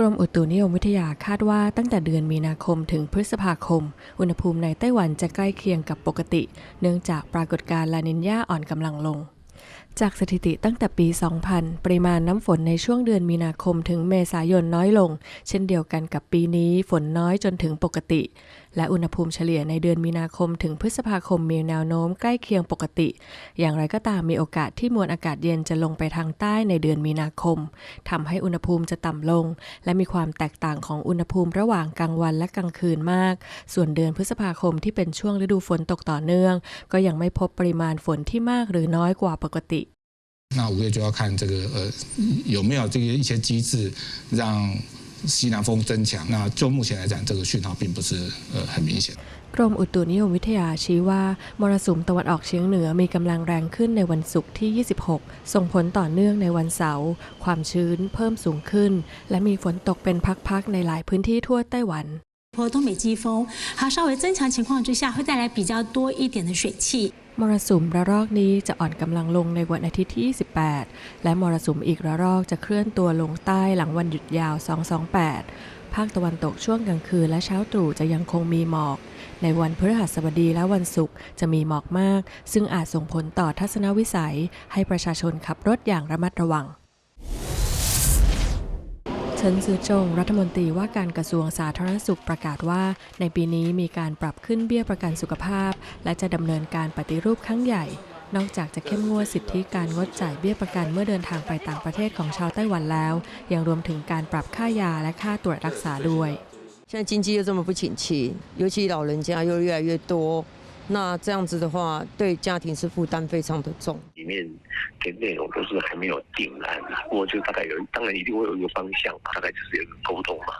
กรมอุตุนิยมวิทยาคาดว่าตั้งแต่เดือนมีนาคมถึงพฤษภาคม อุณหภูมิในไต้หวันจะใกล้เคียงกับปกติ เนื่องจากปรากฏการณ์ลานินยาอ่อนกำลังลง จากสถิติตั้งแต่ปี 2000 ปริมาณน้ำฝนในช่วงเดือนมีนาคมถึงเมษายนน้อยลง เช่นเดียวกันกับปีนี้ฝนน้อยจนถึงปกติ และอุณหภูมิเฉลี่ยในเดือนมีนาคมถึงพฤษภาคมมีแนวโน้มใกล้เคียงปกติ อย่างไรก็ตามมีโอกาสที่มวลอากาศเย็นจะลงไปทางใต้ในเดือนมีนาคมทำให้อุณหภูมิจะต่ำลง และมีความแตกต่างของอุณหภูมิระหว่างกลางวันและกลางคืนมาก ส่วนเดือนพฤษภาคมที่เป็นช่วงฤดูฝนตกต่อเนื่อง ก็ยังไม่พบปริมาณฝนที่มากหรือน้อยกว่าปกติ 那五月就要看这个呃有没有这个一些机制让西南风增强。那就目前来讲，这个讯号并不是呃很明显。 กรมอุตุนิยมวิทยาชี้ว่า มรสุมตะวันออกเฉียงเหนือมีกำลังแรงขึ้นในวันศุกร์ที่ 26 ส่งผลต่อเนื่องในวันเสาร์ ความชื้นเพิ่มสูงขึ้น และมีฝนตกเป็นพักๆในหลายพื้นที่ทั่วไต้หวัน 波东北季风，它稍微增强情况之下，会带来比较多一点的水汽。 มรสุมระลอกนี้จะอ่อนกำลังลงในวันอาทิตย์ที่ 28 และมรสุมอีกระลอกจะเคลื่อนตัวลงใต้หลังวันหยุดยาว 228 ภาคตะวันตกช่วงกลางคืนและเช้าตรู่จะยังคงมีหมอก ในวันพฤหัสบดีและวันศุกร์จะมีหมอกมาก ซึ่งอาจส่งผลต่อทัศนวิสัย ให้ประชาชนขับรถอย่างระมัดระวัง เฉินซือจง รัฐมนตรีว่าการกระทรวงสาธารณสุขประกาศว่า ในปีนี้มีการปรับขึ้นเบี้ยประกันสุขภาพ และจะดำเนินการปฏิรูปครั้งใหญ่ นอกจากจะเข้มงวดสิทธิการงดจ่ายเบี้ยประกันเมื่อเดินทางไปต่างประเทศของชาวไต้หวันแล้ว ยังรวมถึงการปรับค่ายาและค่าตรวจรักษาด้วย 现在经济又这么不景气，尤其老人家又越来越多，那这样子的话，对家庭是负担非常的重。里面 的内容都是还没有定案的。我就大概有，当然一定会有一个方向，大概就是有一个沟通嘛。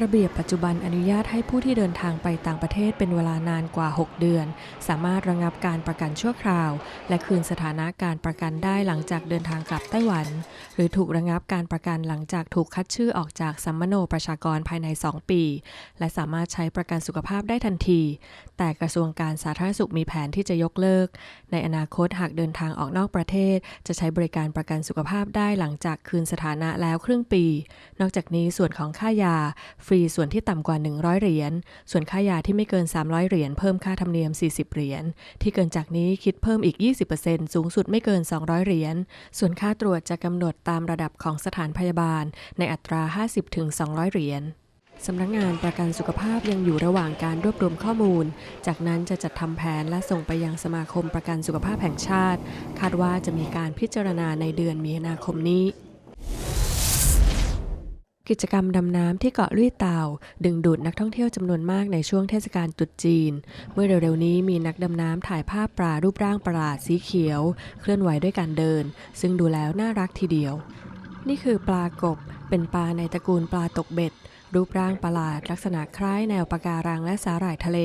ระเบียบปัจจุบันอนุญาตให้ผู้ที่เดินทางไปต่างประเทศเป็นเวลานานกว่า 6 เดือน สามารถระงับการประกันชั่วคราว และคืนสถานะการประกันได้หลังจากเดินทางกลับไต้หวัน หรือถูกระงับการประกันหลังจากถูกคัดชื่อออกจากสัมมโนประชากรภายใน 2 ปี และสามารถใช้ประกันสุขภาพได้ทันที แต่กระทรวงการสาธารณสุขมีแผนที่จะยกเลิก ในอนาคตหากเดินทางออกนอกประเทศ จะใช้บริการประกันสุขภาพได้หลังจากคืนสถานะแล้วครึ่งปี นอกจากนี้ส่วนของค่ายาฟรีส่วนที่ต่ำกว่า 100 เหรียญ ส่วนค่ายาที่ไม่เกิน 300 เหรียญเพิ่มค่าธรรมเนียม 40 เหรียญ ที่เกินจากนี้คิดเพิ่มอีก 20%สูงสุดไม่เกิน 200 เหรียญ ส่วนค่าตรวจจะกำหนดตามระดับของสถานพยาบาล ในอัตรา 50-200 เหรียญสำนักงานประกันสุขภาพยังอยู่ระหว่างการรวบรวมข้อมูล จากนั้นจะจัดทำแผนและส่งไปยังสมาคมประกันสุขภาพแห่งชาติ คาดว่าจะมีการพิจารณาในเดือนมีนาคมนี้ กิจกรรมดำน้ำที่เกาะลุยเต่า ดึงดูดนักท่องเที่ยวจำนวนมากในช่วงเทศกาลตรุษจีน เมื่อเร็วๆนี้มีนักดำน้ำถ่ายภาพปลารูปร่างประหลาดสีเขียว เคลื่อนไหวด้วยการเดิน ซึ่งดูแล้วน่ารักทีเดียว นี่คือปลากบ เป็นปลาในตระกูลปลาตกเบ็ดรูปร่างประหลาดลักษณะคล้ายแนวปะการังและสาหร่ายทะเล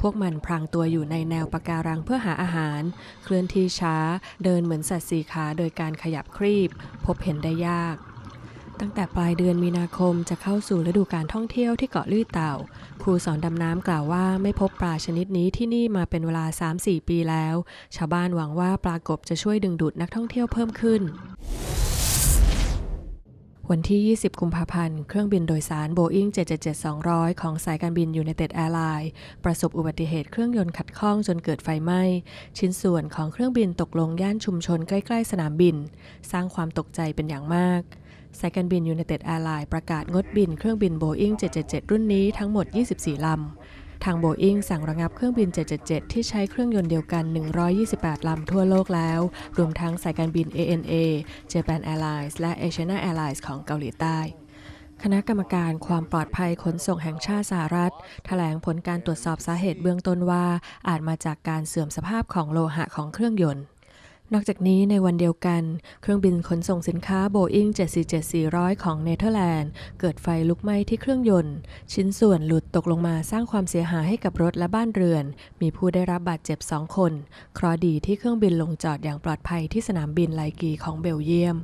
พวกมันพรางตัวอยู่ในแนวปะการังเพื่อหาอาหาร เคลื่อนที่ช้า เดินเหมือนสัตว์สีขาโดยการขยับครีบ พบเห็นได้ยาก ตั้งแต่ปลายเดือนมีนาคมจะเข้าสู่ฤดูการท่องเที่ยวที่เกาะลื่เต่า ครูสอนดำน้ำกล่าวว่าไม่พบปลาชนิดนี้ที่นี่มาเป็นเวลา 3-4 ปีแล้ว ชาวบ้านหวังว่าปลากบจะช่วยดึงดูดนักท่องเที่ยวเพิ่มขึ้นวันที่ 20 กุมภาพันธ์ เครื่องบินโดยสาร Boeing 777-200 ของสายการบิน United Airlines ประสบอุบัติเหตุเครื่องยนต์ขัดข้องจนเกิดไฟไหม้ ชิ้นส่วนของเครื่องบินตกลงย่านชุมชนใกล้ ๆ สนามบิน สร้างความตกใจเป็นอย่างมาก สายการบิน United Airlines ประกาศงดบินเครื่องบิน Boeing 777 รุ่นนี้ทั้งหมด 24 ลำ ทาง Boeing สั่งระงับเครื่องบิน 777 ที่ใช้เครื่องยนต์เดียวกัน 128 ลำทั่วโลกแล้ว รวมทั้งสายการบิน ANA Japan Airlines และ Asiana Airlines ของเกาหลีใต้คณะกรรมการความปลอดภัยขนส่งแห่งชาติสหรัฐแถลงผลการตรวจสอบสาเหตุเบื้องต้นว่า อาจมาจากการเสื่อมสภาพของโลหะของเครื่องยนต์ นอกจากนี้ในวันเดียวกัน เครื่องบินขนส่งสินค้า Boeing 747-400 ของเนเธอร์แลนด์ เกิดไฟลุกไหม้ที่เครื่องยนต์ ชิ้นส่วนหลุดตกลงมาสร้างความเสียหายให้กับรถและบ้านเรือน มีผู้ได้รับบาดเจ็บ 2 คน เคราะดีที่เครื่องบินลงจอดอย่างปลอดภัยที่สนามบินไลกีของเบลเยียม